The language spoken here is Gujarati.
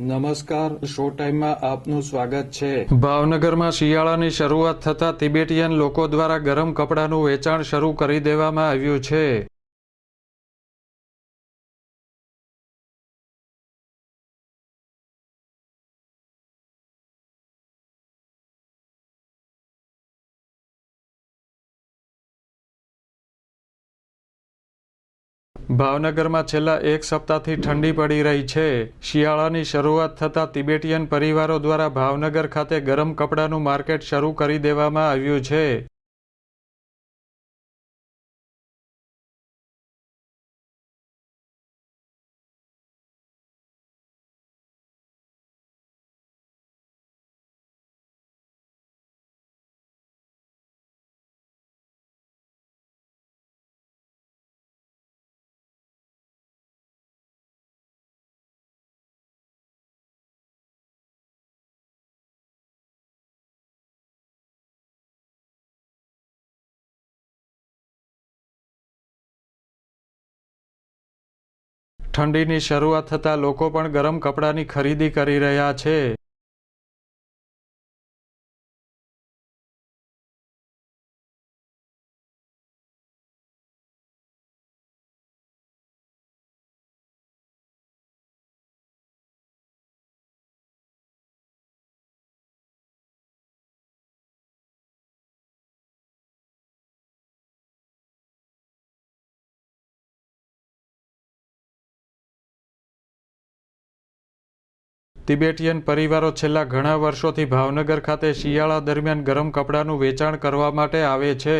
નમસ્કાર, શો ટાઈમમાં આપનું સ્વાગત છે. ભાવનગરમાં શિયાળાની શરૂઆત થતાં તિબેટીયન લોકો દ્વારા ગરમ કપડાનું વેચાણ શરૂ કરી દેવામાં આવ્યું છે. ભાવનગરમાં છેલ્લા એક સપ્તાહથી ઠંડી પડી રહી છે. શિયાળાની શરૂઆત થતાં તિબેટીયન પરિવારો દ્વારા ભાવનગર ખાતે ગરમ કપડાનું માર્કેટ શરૂ કરી દેવામાં આવ્યું છે. ઠંડીની શરૂઆત થતાં લોકો પણ ગરમ કપડાની ખરીદી કરી રહ્યા છે. તિબેટીયન પરિવારો છેલ્લા ઘણા વર્ષોથી ભાવનગર ખાતે શિયાળા દરમિયાન ગરમ કપડાનું વેચાણ કરવા માટે આવે છે.